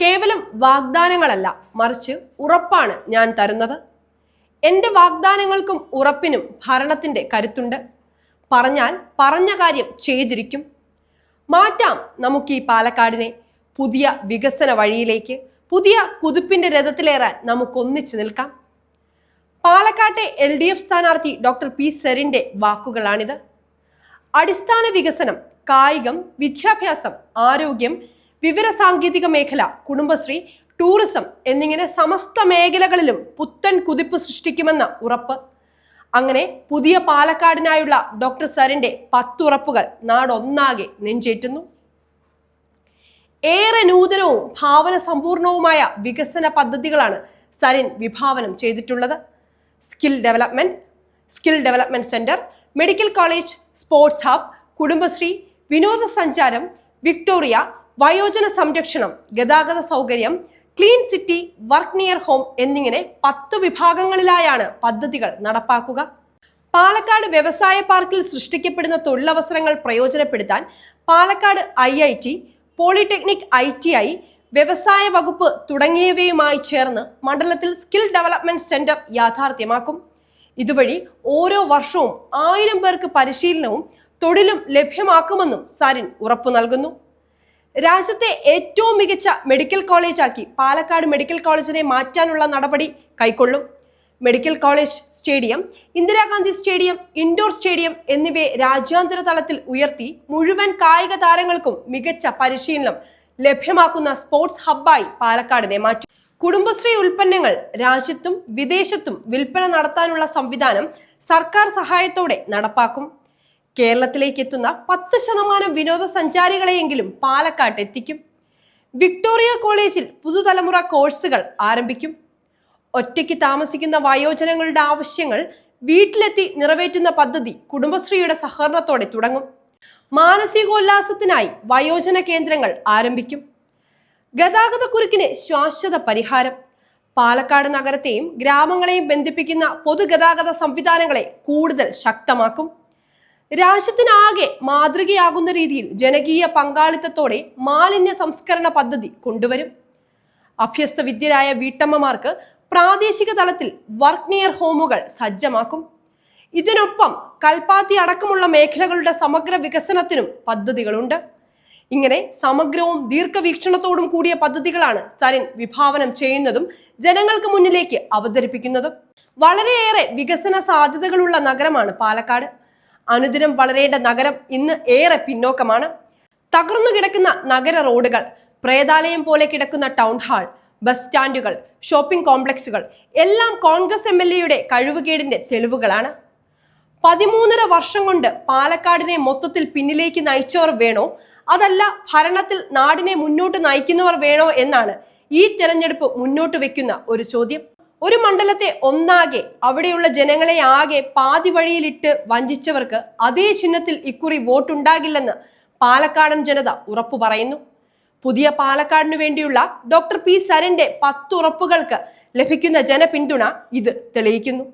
കേവലം വാഗ്ദാനങ്ങളല്ല. മറിച്ച് ഉറപ്പാണ് ഞാൻ തരുന്നത്. എന്റെ വാഗ്ദാനങ്ങൾക്കും ഉറപ്പിനും ഭരണത്തിന്റെ കരുത്തുണ്ട്. പറഞ്ഞാൽ പറഞ്ഞ കാര്യം ചെയ്തിരിക്കും. മാറ്റാം നമുക്ക് ഈ പാലക്കാടിനെ പുതിയ വികസന വഴിയിലേക്ക് പുതിയ കുതിപ്പിന്റെ രഥത്തിലേറാൻ നമുക്കൊന്നിച്ചു നിൽക്കാം. പാലക്കാട്ടെ എൽ ഡി എഫ് സ്ഥാനാർത്ഥി ഡോക്ടർ പി സെറിന്റെ വാക്കുകളാണിത്. അടിസ്ഥാന വികസനം കായികം വിദ്യാഭ്യാസം ആരോഗ്യം വിവരസാങ്കേതിക മേഖല കുടുംബശ്രീ ടൂറിസം എന്നിങ്ങനെ സമസ്ത മേഖലകളിലും പുത്തൻ കുതിപ്പ് സൃഷ്ടിക്കുമെന്ന ഉറപ്പ്. അങ്ങനെ പുതിയ പാലക്കാടിനായുള്ള ഡോക്ടർ സരിന്റെ പത്തുറപ്പുകൾ നാടൊന്നാകെ നെഞ്ചേറ്റുന്നു. ഏറെ നൂതനവും ഭാവന സമ്പൂർണവുമായ വികസന പദ്ധതികളാണ് സരിൻ വിഭാവനം ചെയ്തിട്ടുള്ളത്. Skill development skill development centre medical college sports hub Kudumbashree വിനോദസഞ്ചാരം വിക്ടോറിയ വയോജന സംരക്ഷണം ഗതാഗത സൗകര്യം clean city work near home എന്നിങ്ങനെ പത്ത് വിഭാഗങ്ങളിലായാണ് പദ്ധതികൾ നടപ്പാക്കുക. പാലക്കാട് വ്യവസായ പാർക്കിൽ സൃഷ്ടിക്കപ്പെടുന്ന തൊഴിലവസരങ്ങൾ പ്രയോജനപ്പെടുത്താൻ Palakkad I I T polytechnic I T I വ്യവസായ വകുപ്പ് തുടങ്ങിയവയുമായി ചേർന്ന് മണ്ഡലത്തിൽ സ്കിൽ ഡെവലപ്മെന്റ് സെന്റർ യാഥാർത്ഥ്യമാക്കും. ഇതുവഴി ഓരോ വർഷവും ആയിരം പേർക്ക് പരിശീലനവും തൊഴിലും ലഭ്യമാക്കുമെന്നും സരിൻ ഉറപ്പു നൽകുന്നു രാജ്യത്തെ ഏറ്റവും മികച്ച മെഡിക്കൽ കോളേജാക്കി പാലക്കാട് മെഡിക്കൽ കോളേജിനെ മാറ്റാനുള്ള നടപടി കൈക്കൊള്ളും. Medical college stadium Indira Gandhi stadium indoor stadium എന്നിവയെ രാജ്യാന്തര തലത്തിൽ ഉയർത്തി മുഴുവൻ കായിക താരങ്ങൾക്കും മികച്ച പരിശീലനം ലഭ്യമാക്കുന്ന സ്പോർട്സ് ഹബ്ബായി പാലക്കാടിനെ മാറ്റി. കുടുംബശ്രീ ഉൽപ്പന്നങ്ങൾ രാജ്യത്തും വിദേശത്തും വിൽപ്പന നടത്താനുള്ള സംവിധാനം സർക്കാർ സഹായത്തോടെ നടപ്പാക്കും. കേരളത്തിലേക്ക് എത്തുന്ന പത്ത് ശതമാനം വിനോദസഞ്ചാരികളെയെങ്കിലും പാലക്കാട്ട് എത്തിക്കും വിക്ടോറിയ കോളേജിൽ പുതുതലമുറ കോഴ്സുകൾ ആരംഭിക്കും. ഒറ്റയ്ക്ക് താമസിക്കുന്ന വയോജനങ്ങളുടെ ആവശ്യങ്ങൾ വീട്ടിലെത്തി നിറവേറ്റുന്ന പദ്ധതി കുടുംബശ്രീയുടെ സഹകരണത്തോടെ തുടങ്ങും. മാനസികോല്ലാസത്തിനായി വയോജന കേന്ദ്രങ്ങൾ ആരംഭിക്കും. ഗതാഗതക്കുരുക്കിന് ശാശ്വത പരിഹാരം. പാലക്കാട് നഗരത്തെയും ഗ്രാമങ്ങളെയും ബന്ധിപ്പിക്കുന്ന പൊതുഗതാഗത സംവിധാനങ്ങളെ കൂടുതൽ ശക്തമാക്കും. രാജ്യത്തിനാകെ മാതൃകയാകുന്ന രീതിയിൽ ജനകീയ പങ്കാളിത്തത്തോടെ മാലിന്യ സംസ്കരണ പദ്ധതി കൊണ്ടുവരും. അഭ്യസ്ത വിദ്യരായ വീട്ടമ്മമാർക്ക് പ്രാദേശിക തലത്തിൽ വർക്ക് നിയർ ഹോമുകൾ സജ്ജമാക്കും. ഇതിനൊപ്പം കൽപ്പാത്തി അടക്കമുള്ള മേഖലകളുടെ സമഗ്ര വികസനത്തിനും പദ്ധതികളുണ്ട്. ഇങ്ങനെ സമഗ്രവും ദീർഘവീക്ഷണത്തോടും കൂടിയ പദ്ധതികളാണ് സരിൻ വിഭാവനം ചെയ്യുന്നതും ജനങ്ങൾക്ക് മുന്നിലേക്ക് അവതരിപ്പിക്കുന്നതും. വളരെയേറെ വികസന സാധ്യതകളുള്ള നഗരമാണ് പാലക്കാട്. അനുദിനം വളരേണ്ട നഗരം ഇന്ന് ഏറെ പിന്നോക്കമാണ്. തകർന്നു കിടക്കുന്ന നഗര റോഡുകൾ പ്രേതാലയം പോലെ കിടക്കുന്ന ടൗൺ ഹാൾ ബസ് സ്റ്റാൻഡുകൾ ഷോപ്പിംഗ് കോംപ്ലക്സുകൾ എല്ലാം കോൺഗ്രസ് എം എൽ എയുടെ കഴിവുകേടിന്റെ തെളിവുകളാണ്. പതിമൂന്നര വർഷം കൊണ്ട് പാലക്കാടിനെ മൊത്തത്തിൽ പിന്നിലേക്ക് നയിച്ചവർ വേണോ? അതല്ല ഭരണത്തിൽ നാടിനെ മുന്നോട്ട് നയിക്കുന്നവർ വേണോ എന്നാണ് ഈ തെരഞ്ഞെടുപ്പ് മുന്നോട്ട് വെക്കുന്ന ഒരു ചോദ്യം. ഒരു മണ്ഡലത്തെ ഒന്നാകെ അവിടെയുള്ള ജനങ്ങളെ ആകെ പാതി വഴിയിലിട്ട് വഞ്ചിച്ചവർക്ക് അതേ ചിഹ്നത്തിൽ ഇക്കുറി വോട്ടുണ്ടാകില്ലെന്ന് പാലക്കാടൻ ജനത ഉറപ്പു പറയുന്നു. പുതിയ പാലക്കാടിനു വേണ്ടിയുള്ള ഡോക്ടർ പി സരന്റെ പത്തുറപ്പുകൾക്ക് ലഭിക്കുന്ന ജനപിന്തുണ ഇത് തെളിയിക്കുന്നു.